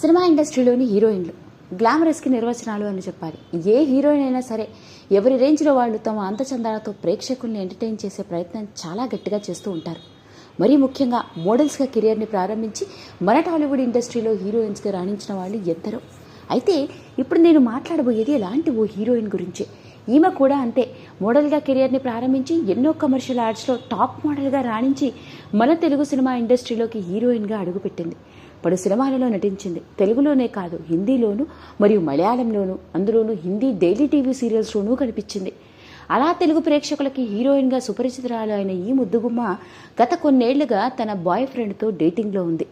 Cinema ఇండస్ట్రీలోని హీరోయిన్లు. గ్లామరస్కి నిర్వచనాలు అని చెప్పాలి. ఏ హీరోయిన్ అయినా సరే ఎవరి రేంజ్లో వాళ్ళు తమ అంతచందాలతో ప్రేక్షకుల్ని ఎంటర్టైన్ చేసే ప్రయత్నం చాలా గట్టిగా చేస్తూ ఉంటారు. మరీ ముఖ్యంగా మోడల్స్గా కెరియర్ని ప్రారంభించి మన టాలీవుడ్ ఇండస్ట్రీలో హీరోయిన్స్గా రాణించిన వాళ్ళు ఎందరో. అయితే ఇప్పుడు నేను మాట్లాడబోయేది ఎలాంటి ఓ హీరోయిన్ గురించే. ఈమె కూడా అంతే. మోడల్గా కెరియర్ని ప్రారంభించి ఎన్నో కమర్షియల్ యాడ్స్లో టాప్ మోడల్గా రాణించి మన తెలుగు సినిమా ఇండస్ట్రీలోకి హీరోయిన్గా అడుగుపెట్టింది. పలు సినిమాలలో నటించింది. తెలుగులోనే కాదు హిందీలోను మరియు మలయాళంలోను అందులోనూ హిందీ డైలీ టీవీ సీరియల్స్లోనూ కనిపించింది. అలా తెలుగు ప్రేక్షకులకి హీరోయిన్గా సుపరిచితురాలు అయిన ఈ ముద్దుగుమ్మ గత కొన్నేళ్ళుగా తన బాయ్ ఫ్రెండ్తో డేటింగ్లో ఉంది.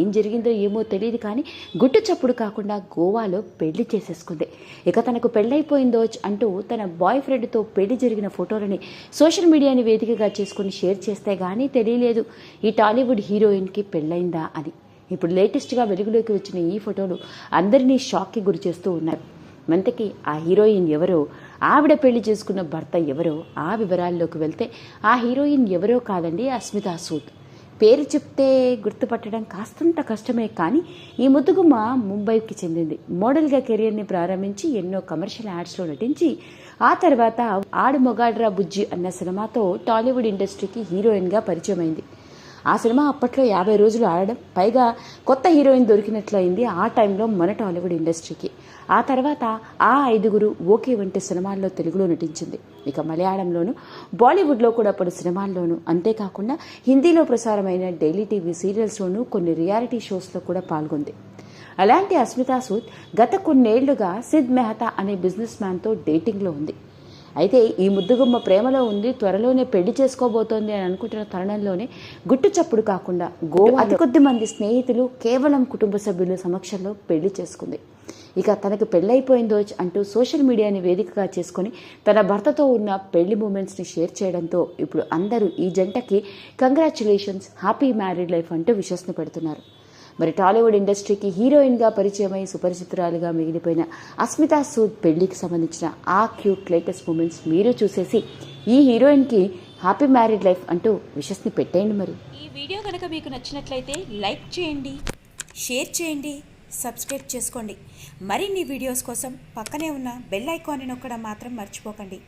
ఏం జరిగిందో ఏమో తెలియదు కానీ గుట్టు చప్పుడు కాకుండా గోవాలో పెళ్ళి చేసేసుకుంది. ఇక తనకు పెళ్ళైపోయిందో అంటూ తన బాయ్ ఫ్రెండ్తో పెళ్ళి జరిగిన ఫోటోలని సోషల్ మీడియాని వేదికగా చేసుకుని షేర్ చేస్తే గానీ తెలియలేదు. ఈ టాలీవుడ్ హీరోయిన్కి పెళ్ళైందా అని. ఇప్పుడు లేటెస్ట్గా వెలుగులోకి వచ్చిన ఈ ఫోటోలు అందరినీ షాక్కి గురి చేస్తూ ఉన్నారు మంతకి ఆ హీరోయిన్ ఎవరో ఆవిడ పెళ్ళి చేసుకున్న భర్త ఎవరో ఆ వివరాల్లోకి వెళ్తే ఆ హీరోయిన్ ఎవరో కాదండి అస్మితా సూద్. పేరు చెప్తే గుర్తుపట్టడం కాస్తంత కష్టమే కానీ ఈ ముద్దుగుమ్మ ముంబైకి చెందింది. మోడల్గా కెరియర్ని ప్రారంభించి ఎన్నో కమర్షియల్ యాడ్స్లో నటించి ఆ తర్వాత ఆడు మొగాడ్రా బుజ్జి అన్న సినిమాతో టాలీవుడ్ ఇండస్ట్రీకి హీరోయిన్గా పరిచయమైంది. ఆ సినిమా అప్పట్లో యాభై రోజులు ఆడడం. పైగా కొత్త హీరోయిన్ దొరికినట్లయింది ఆ టైంలో మన టాలీవుడ్ ఇండస్ట్రీకి. ఆ తర్వాత ఆ ఐదుగురు ఓకే వంటి సినిమాల్లో తెలుగులో నటించింది. ఇక మలయాళంలోను బాలీవుడ్లో కూడా పలు సినిమాల్లోనూ. అంతేకాకుండా హిందీలో ప్రసారమైన డైలీ టీవీ సీరియల్స్లోనూ కొన్ని రియాలిటీ షోస్లో కూడా పాల్గొంది. అలాంటి అస్మితా సూద్ గత కొన్నేళ్ళుగా సిద్ మెహతా అనే బిజినెస్ మ్యాన్తో డేటింగ్లో ఉంది. అయితే ఈ ముద్దుగుమ్మ ప్రేమలో ఉంది త్వరలోనే పెళ్ళి చేసుకోబోతోంది అని అనుకుంటున్న తరుణంలోనే గుట్టు చప్పుడు కాకుండా గోవా అతి కొద్ది మంది స్నేహితులు కేవలం కుటుంబ సభ్యుల సమక్షంలో పెళ్ళి చేసుకుంది. ఇక తనకు పెళ్ళైపోయిందో అంటూ సోషల్ మీడియాని వేదికగా చేసుకుని తన భర్తతో ఉన్న పెళ్ళి మూమెంట్స్ని షేర్ చేయడంతో ఇప్పుడు అందరూ ఈ జంటకి కంగ్రాచులేషన్స్ హ్యాపీ మ్యారీడ్ లైఫ్ అంటూ విశ్వసన పెడుతున్నారు. మరి టాలీవుడ్ ఇండస్ట్రీకి హీరోయిన్గా పరిచయమై సుపరిచితురాలుగా మిగిలిపోయిన అస్మితా సూద్ పెళ్ళికి సంబంధించిన ఆ క్యూట్ లేటెస్ట్ మూమెంట్స్ మీరు చూసేసి ఈ హీరోయిన్కి హ్యాపీ మ్యారీడ్ లైఫ్ అంటూ విషస్ని పెట్టేయండి మరి. ఈ వీడియో కనుక మీకు నచ్చినట్లయితే లైక్ చేయండి షేర్ చేయండి సబ్స్క్రైబ్ చేసుకోండి. మరిన్ని వీడియోస్ కోసం పక్కనే ఉన్న బెల్ ఐకాన్ని నొక్కడం మాత్రం మర్చిపోకండి.